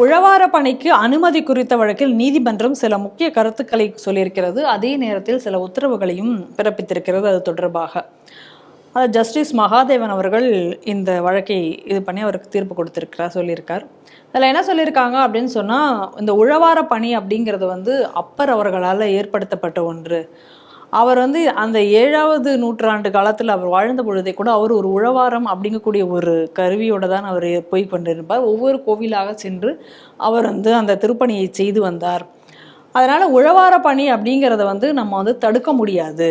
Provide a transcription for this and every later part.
உழவார பணிக்கு அனுமதி குறித்த வழக்கில் நீதிமன்றம் சில முக்கிய கருத்துக்களை சொல்லியிருக்கிறது. அதே நேரத்தில் சில உத்தரவுகளையும் பிறப்பித்திருக்கிறது அது தொடர்பாக. அது ஜஸ்டிஸ் மகாதேவன் அவர்கள் இந்த வழக்கை இது பண்ணி அவருக்கு தீர்ப்பு கொடுத்துருக்கிறார் சொல்லியிருக்கார். அதில் என்ன சொல்லியிருக்காங்க அப்படின்னு சொன்னால் இந்த உழவார பணி அப்படிங்கிறது வந்து அப்பர் அவர்களால் ஏற்படுத்தப்பட்ட ஒன்று. அவர் வந்து அந்த ஏழாவது நூற்றாண்டு காலத்தில் அவர் வாழ்ந்த பொழுதே கூட அவர் ஒரு உழவாரம் அப்படிங்கக்கூடிய ஒரு கருவியோட தான் அவர் போய் கொண்டிருப்பார். ஒவ்வொரு கோவிலாக சென்று அவர் வந்து அந்த திருப்பணியை செய்து வந்தார். அதனால் உழவார பணி அப்படிங்கிறத வந்து நம்ம வந்து தடுக்க முடியாது.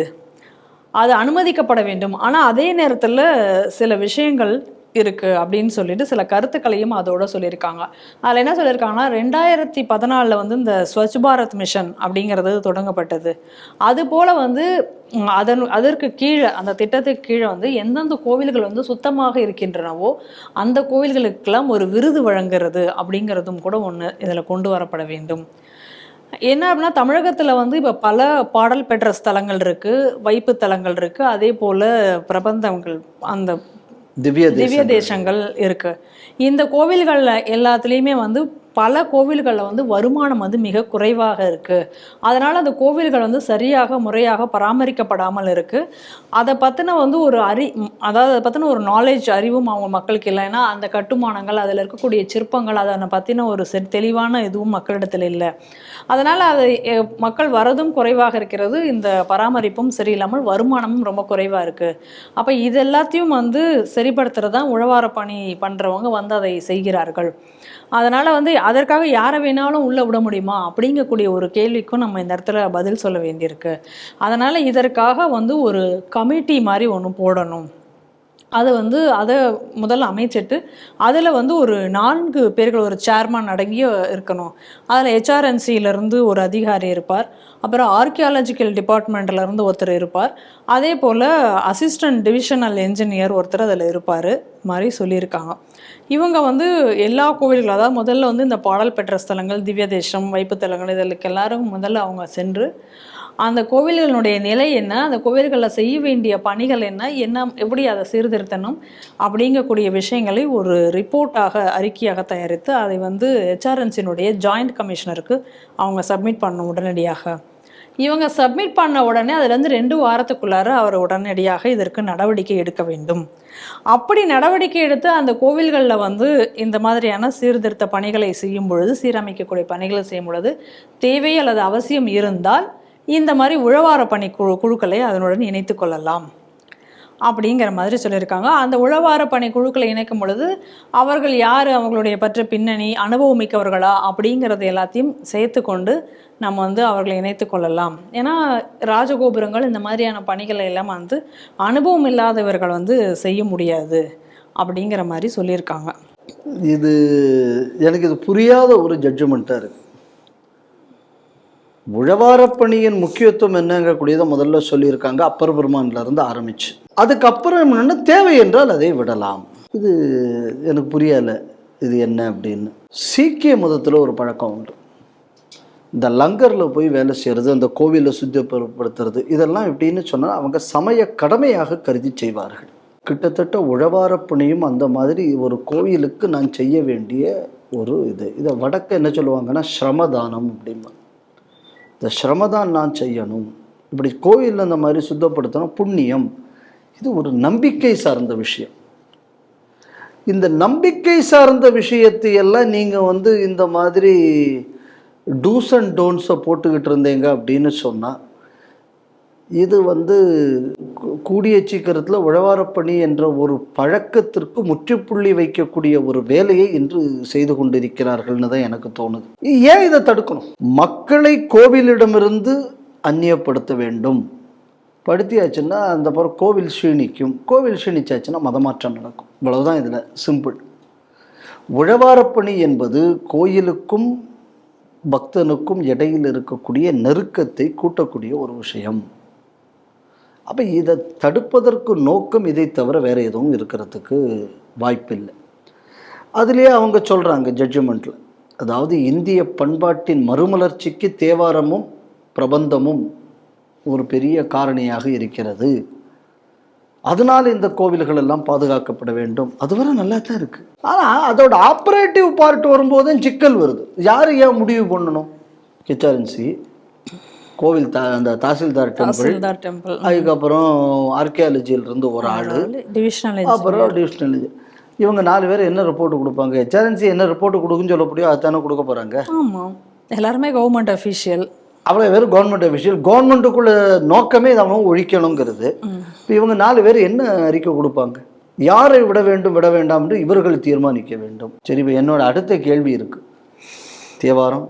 அது அனுமதிக்கப்பட வேண்டும். ஆனால் அதே நேரத்தில் சில விஷயங்கள் இருக்கு அப்படின்னு சொல்லிட்டு சில கருத்துக்களையும் அதோட சொல்லியிருக்காங்க. அதில் என்ன சொல்லியிருக்காங்கன்னா ரெண்டாயிரத்தி பதினாலில் வந்து இந்த ஸ்வச் பாரத் மிஷன் அப்படிங்கிறது தொடங்கப்பட்டது. அதுபோல் வந்து அதன் அதற்கு கீழே அந்த திட்டத்துக்கு கீழே வந்து எந்தெந்த கோவில்கள் வந்து சுத்தமாக இருக்கின்றனவோ அந்த கோவில்களுக்கெல்லாம் ஒரு விருது வழங்குறது அப்படிங்கிறதும் கூட ஒன்று இதில் கொண்டு வரப்பட வேண்டும். என்ன அப்படின்னா தமிழகத்தில் வந்து இப்போ பல பாடல் பெற்ற ஸ்தலங்கள் இருக்குது வைப்பு தலங்கள் இருக்குது அதே போல் பிரபந்தங்கள் அந்த திவ்ய திவ்ய தேசங்கள் இருக்கு. இந்த கோவில்களில் எல்லாத்துலேயுமே வந்து பல கோவில்களில் வந்து வருமானம் வந்து மிக குறைவாக இருக்குது அதனால் அந்த கோவில்கள் வந்து சரியாக முறையாக பராமரிக்கப்படாமல் இருக்குது அதை பற்றின வந்து ஒரு அறி அதாவது அதை பற்றின ஒரு நாலேஜ் அறிவும் அவங்க மக்களுக்கு இல்லை. ஏன்னா அந்த கட்டுமானங்கள் அதில் இருக்கக்கூடிய சிற்பங்கள் அதை பற்றின ஒரு செ தெளிவான இதுவும் மக்களிடத்தில் இல்லை. அதனால் அது மக்கள் வரதும் குறைவாக இருக்கிறது. இந்த பராமரிப்பும் சரியில்லாமல் வருமானமும் ரொம்ப குறைவாக இருக்குது அப்போ இது எல்லாத்தையும் வந்து சரிப்படுத்துகிறது தான் உழவார பணி பண்ணுறவங்க வந்து அதை செய்கிறார்கள். அதனால் வந்து அதற்காக யாரை வேணாலும் உள்ளே விட முடியுமா? அப்படிங்கக்கூடிய ஒரு கேள்விக்கும் நம்ம இந்த இடத்துல பதில் சொல்ல வேண்டியிருக்கு. அதனால் இதற்காக வந்து ஒரு கமிட்டி மாதிரி ஒன்று போடணும். அதை வந்து அதை முதல்ல அமைச்சிட்டு அதில் வந்து ஒரு நான்கு பேர்கள் ஒரு சேர்மன் அடங்கிய இருக்கணும். அதில் ஹெச்ஆர்என்சியிலேருந்து ஒரு அதிகாரி இருப்பார். அப்புறம் ஆர்கியாலஜிக்கல் டிபார்ட்மெண்ட்லேருந்து ஒருத்தர் இருப்பார். அதே போல் அசிஸ்டன்ட் டிவிஷனல் என்ஜினியர் ஒருத்தர் அதில் இருப்பார். மாதிரி சொல்லியிருக்காங்க. இவங்க வந்து எல்லா கோவில்களும் அதாவது முதல்ல வந்து இந்த பாடல் பெற்ற ஸ்தலங்கள் திவ்ய தேசம் வைப்புத்தலங்கள் இதற்கு எல்லாரும் முதல்ல அவங்க சென்று அந்த கோவில்களுடைய நிலை என்ன? அந்த கோவில்களில் செய்ய வேண்டிய பணிகள் என்ன? என்ன எப்படி அதை சீர்திருத்தணும்? அப்படிங்கக்கூடிய விஷயங்களை ஒரு ரிப்போர்ட்டாக அறிக்கையாக தயாரித்து அதை வந்து ஹெச்ஆர்என்சினுடைய ஜாயிண்ட் கமிஷனருக்கு அவங்க சப்மிட் பண்ணணும் உடனடியாக. இவங்க சப்மிட் பண்ண உடனே அதுலேருந்து ரெண்டு வாரத்துக்குள்ளார அவர் உடனடியாக இதற்கு நடவடிக்கை எடுக்க வேண்டும். அப்படி நடவடிக்கை எடுத்து அந்த கோவில்களில் வந்து இந்த மாதிரியான சீர்திருத்த பணிகளை செய்யும் பொழுது சீரமைக்கக்கூடிய பணிகளை செய்யும் பொழுது தேவை அல்லது அவசியம் இருந்தால் இந்த மாதிரி உழவார பணி குழு குழுக்களை அதனுடன் இணைத்து கொள்ளலாம். அப்படிங்கிற மாதிரி சொல்லியிருக்காங்க. அந்த உழவார பணி குழுக்களை இணைக்கும் பொழுது அவர்கள் யார்? அவங்களுடைய பற்ற பின்னணி அனுபவம் மிக்கவர்களா? அப்படிங்கிறது எல்லாத்தையும் சேர்த்து கொண்டு நம்ம வந்து அவர்களை இணைத்து கொள்ளலாம். ஏன்னா ராஜகோபுரங்கள் இந்த மாதிரியான பணிகளை எல்லாம் வந்து அனுபவம் இல்லாதவர்கள் வந்து செய்ய முடியாது. அப்படிங்கிற மாதிரி சொல்லியிருக்காங்க. இது எனக்கு இது புரியாத ஒரு ஜட்ஜ்மெண்ட்டாக இருக்குது உழவாரப்பணியின் முக்கியத்துவம் என்னங்கக்கூடியதை முதல்ல சொல்லியிருக்காங்க. அப்பர் பெருமான்லேருந்து ஆரம்பிச்சு. அதுக்கப்புறம் என்னென்னா தேவை என்றால் அதை விடலாம். இது எனக்கு புரியலை. இது என்ன அப்படின்னு. சீக்கிய மதத்தில் ஒரு பழக்கம் உண்டு. இந்த லங்கரில் போய் வேலை செய்கிறது அந்த கோவிலை சுத்தப்படுத்துறது இதெல்லாம் எப்படின்னு சொன்னால் அவங்க சமய கடமையாக கருதி செய்வார்கள். கிட்டத்தட்ட உழவாரப்பணியும் அந்த மாதிரி ஒரு கோவிலுக்கு நான் செய்ய வேண்டிய ஒரு இது. இதை வடக்க என்ன சொல்லுவாங்கன்னா ஸ்ரமதானம் அப்படிம்பாங்க இந்த சிரமதான் நான் செய்யணும். இப்படி கோவிலில் இந்த மாதிரி சுத்தப்படுத்தணும் புண்ணியம். இது ஒரு நம்பிக்கை சார்ந்த விஷயம். இந்த நம்பிக்கை சார்ந்த விஷயத்தையெல்லாம் நீங்கள் வந்து இந்த மாதிரி டூஸ் அண்ட் டோன்ஸை போட்டுக்கிட்டு இருந்தீங்க அப்படின்னு சொன்னால் இது வந்து கூடிய சீக்கிரத்தில் உழவாரப்பணி என்ற ஒரு பழக்கத்திற்கு முற்றுப்புள்ளி வைக்கக்கூடிய ஒரு வேலையை இன்று செய்து கொண்டிருக்கிறார்கள்னு தான் எனக்கு தோணுது. ஏன் இதை தடுக்கணும்? மக்களை கோவிலிடமிருந்து அந்நியப்படுத்த வேண்டும். படுத்தியாச்சுன்னா அந்த பிறகு கோவில் சீணிக்கும் கோவில் சீணிச்சாச்சுன்னா மதமாற்றம் நடக்கும். இவ்வளவுதான் இதில் சிம்பிள். உழவாரப்பணி என்பது கோயிலுக்கும் பக்தனுக்கும் இடையில் இருக்கக்கூடிய நெருக்கத்தை கூட்டக்கூடிய ஒரு விஷயம். அப்போ இதை தடுப்பதற்கு நோக்கம் இதை தவிர வேறு எதுவும் இருக்கிறதுக்கு வாய்ப்பில்லை. அதுலேயே அவங்க சொல்கிறாங்க ஜட்ஜ்மெண்ட்டில் அதாவது இந்திய பண்பாட்டின் மறுமலர்ச்சிக்கு தேவாரமும் பிரபந்தமும் ஒரு பெரிய காரணியாக இருக்கிறது. அதனால் இந்த கோவில்கள் எல்லாம் பாதுகாக்கப்பட வேண்டும். அதுவரை நல்லா தான் இருக்குது ஆனால் அதோட ஆப்ரேட்டிவ் பார்ட் வரும்போதும் சிக்கல் வருது. யார் ஏன் முடிவு பண்ணணும்? ஹெச்ஆர்என்சி கோவில் தா அந்த தாசில்தார் டெம்பிள் டெம்பிள் அதுக்கப்புறம் இருந்து ஒரு ஆள். டிவிஷனல் அப்புறம் டிவிஷனல் இவங்க நாலு பேர் என்ன ரிப்போர்ட் கொடுப்பாங்க? ஹெச்ஆர்என்சி என்ன ரிப்போர்ட் கொடுக்குன்னு சொல்ல முடியும் அதுதானே கொடுக்க போகிறாங்க ஆமாம் எல்லாருமே கவர்மெண்ட் அஃபீஷியல் அவ்வளோ பேர் கவர்மெண்ட் அஃபிஷியல் கவர்மெண்ட்டுக்குள்ள நோக்கமே இதை அவங்க ஒழிக்கணுங்கிறது. இப்போ இவங்க நாலு பேர் என்ன அறிக்கை கொடுப்பாங்க? யாரை விட வேண்டும் விட வேண்டாம் என்று இவர்கள் தீர்மானிக்க வேண்டும். சரி இப்போ என்னோட அடுத்த கேள்வி இருக்கு. தேவாரம்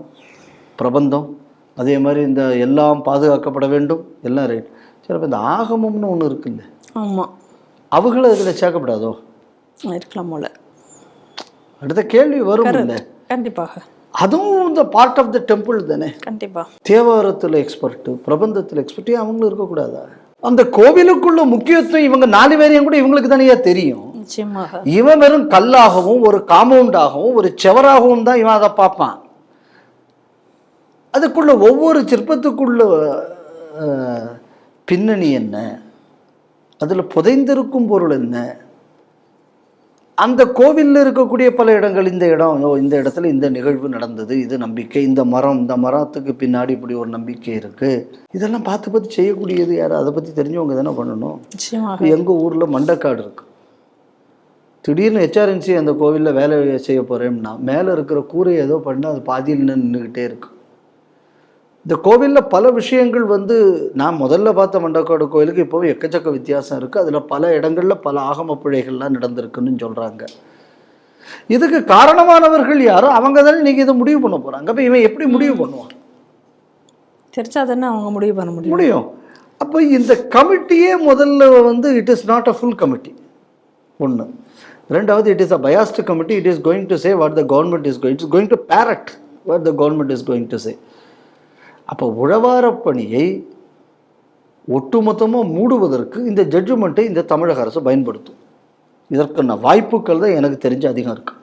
பிரபந்தம் அதே மாதிரி இந்த எல்லாம் பாதுகாக்கப்பட வேண்டும் எல்லாம் ரைட் சரி அப்போ இந்த ஆகமம்னு ஒன்று இருக்குல்ல. ஆமாம் அவங்களும் இதில் சேர்க்கப்படாதோ? இருக்கலாம் போல. அடுத்த கேள்வி வரும் இல்லை? கண்டிப்பாக. அதுவும் இந்த பார்ட் ஆஃப் த டெம்பிள் தானே? கண்டிப்பா. தேவாரத்தில் எக்ஸ்பர்ட்டு பிரபந்தத்தில் எக்ஸ்பர்ட் அவங்களும் இருக்கக்கூடாதா? அந்த கோவிலுக்குள்ள முக்கியத்துவம் இவங்க நாலு பேரையும் கூட இவங்களுக்கு தானே தெரியும். இவன் வெறும் கல்லாகவும் ஒரு காம்பவுண்டாகவும் ஒரு செவராகவும் தான் இவன் அதை பார்ப்பான். அதுக்குள்ள ஒவ்வொரு சிற்பத்துக்குள்ள பின்னணி என்ன? அதில் புதைந்திருக்கும் பொருள் என்ன? அந்த கோவிலில் இருக்கக்கூடிய பல இடங்கள் இந்த இடம். இந்த இடத்துல இந்த நிகழ்வு நடந்தது இது நம்பிக்கை. இந்த மரம் இந்த மரத்துக்கு பின்னாடி இப்படி ஒரு நம்பிக்கை இருக்கு. இதெல்லாம் பார்த்து பார்த்து செய்யக்கூடியது யார்? அதை பற்றி தெரிஞ்சவங்க தானே பண்ணணும்? எங்கள் ஊரில் மண்டக்காடு இருக்கு. திடீர்னு ஹெச்ஆர்என்சி அந்த கோவிலில் வேலை செய்ய போகிறேன்னா மேலே இருக்கிற கூரை ஏதோ பண்ணால் அது பாதியில் நின்றுக்கிட்டே இருக்கு. இந்த கோவிலில் பல விஷயங்கள் வந்து நான் முதல்ல பார்த்த மண்டக்காடு கோயிலுக்கு இப்போவும் எக்கச்சக்க வித்தியாசம் இருக்குது அதில் பல இடங்களில் பல ஆகம பிழைகள்லாம் நடந்திருக்குன்னு சொல்கிறாங்க இதுக்கு காரணமானவர்கள் யாரோ அவங்க தானே நீங்கள் இதை முடிவு பண்ண போகிறாங்க அப்போ இவன் எப்படி முடிவு பண்ணுவான்? தெரிஞ்சா தானே அவங்க முடிவு பண்ண முடியும். முடியும். அப்போ இந்த கமிட்டியே முதல்ல வந்து it is not a full committee ஒன்று ரெண்டாவது it is a biased committee it is going to say what the government is going it's going to parrot what the government is going to say அப்போ உழவாரப் பணியை ஒட்டுமொத்தமாக மூடுவதற்கு இந்த ஜட்ஜ்மெண்ட்டை இந்த தமிழக அரசு பயன்படுத்தும். இதற்கான வாய்ப்புகள் தான் எனக்கு தெரிஞ்ச அதிகம் இருக்குது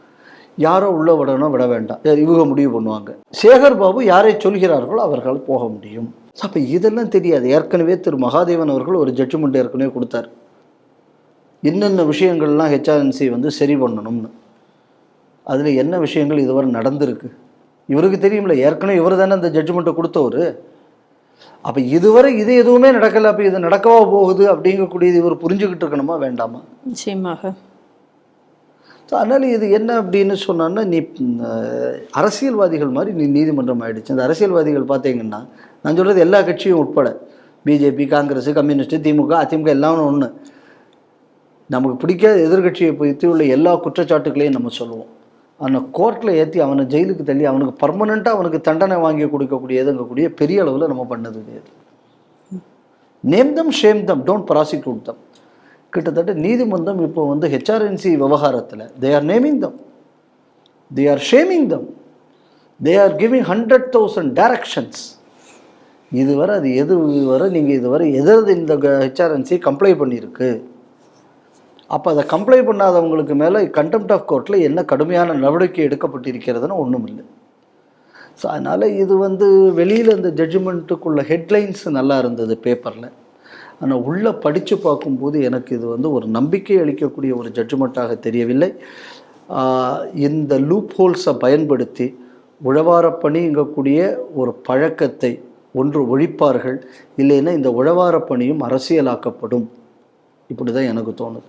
யாரோ உள்ள விடணும் விட வேண்டாம். இவங்க முடிவு பண்ணுவாங்க. சேகர் பாபு யாரை சொல்கிறார்களோ அவர்கள் போக முடியும். அப்போ இதெல்லாம் தெரியாது. ஏற்கனவே திரு மகாதேவன் அவர்கள் ஒரு ஜட்ஜ்மெண்ட் ஏற்கனவே கொடுத்தார். என்னென்ன விஷயங்கள்லாம் ஹெச்ஆர்என்சி வந்து சரி பண்ணணும்னு. அதில் என்ன விஷயங்கள் இதுவரை நடந்திருக்கு? இவருக்கு தெரியும்ல ஏற்கனவே இவர் தானே அந்த ஜட்ஜ்மெண்ட்டை கொடுத்தவர். அப்போ இதுவரை இது எதுவுமே நடக்கலை அப்போ இது நடக்கவா போகுது அப்படிங்கக்கூடியது இவர் புரிஞ்சுக்கிட்டு இருக்கணுமா வேண்டாமா? நிச்சயமாக. ஸோ அதனால் இது என்ன அப்படின்னு சொன்னான்னா நீ அரசியல்வாதிகள் மாதிரி நீ நீதிமன்றம் ஆயிடுச்சு. அந்த அரசியல்வாதிகள் பார்த்தீங்கன்னா நான் சொல்கிறது எல்லா கட்சியும் உட்பட பிஜேபி காங்கிரஸ் கம்யூனிஸ்ட் திமுக அதிமுக எல்லாம் ஒன்று நமக்கு பிடிக்காத எதிர்கட்சியை பற்றி உள்ள எல்லா குற்றச்சாட்டுகளையும் நம்ம சொல்லுவோம். அந்த கோர்ட்டில் ஏற்றி அவனை ஜெயிலுக்கு தள்ளி அவனுக்கு பர்மனெண்ட்டாக அவனுக்கு தண்டனை வாங்கி கொடுக்கக்கூடியதுங்கக்கூடிய பெரிய அளவில் நம்ம பண்ணது கிடையாது name them shame them don't prosecute them கிட்டத்தட்ட நீதிமன்றம் இப்போ வந்து ஹெச்ஆர்என்சி விவகாரத்தில் they are naming them they are shaming them they are giving hundred thousand directions இதுவரை அது எது வரை நீங்கள் இதுவரை எதிரது இந்த ஹெச்ஆர்என்சி கம்ப்ளைண்ட் பண்ணியிருக்கு. அப்போ அதை கம்ப்ளைண்ட் பண்ணாதவங்களுக்கு மேலே கண்டெம்ட் ஆஃப் கோர்ட்டில் என்ன கடுமையான நடவடிக்கை எடுக்கப்பட்டிருக்கிறதுன்னு ஒன்றும் இல்லை. ஸோ அதனால் இது வந்து வெளியில் இந்த ஜட்ஜ்மெண்ட்டுக்குள்ள ஹெட்லைன்ஸ் நல்லா இருந்தது பேப்பரில் ஆனால் உள்ளே படித்து பார்க்கும்போது எனக்கு இது வந்து ஒரு நம்பிக்கை அளிக்கக்கூடிய ஒரு ஜட்ஜ்மெண்ட்டாக தெரியவில்லை. இந்த லூப் ஹோல்ஸை பயன்படுத்தி உழவாரப்பணிங்கக்கூடிய ஒரு பழக்கத்தை ஒன்று ஒழிப்பார்கள். இல்லைன்னா இந்த உழவாரப்பணியும் அரசியலாக்கப்படும். இப்படி தான் எனக்கு தோணுது.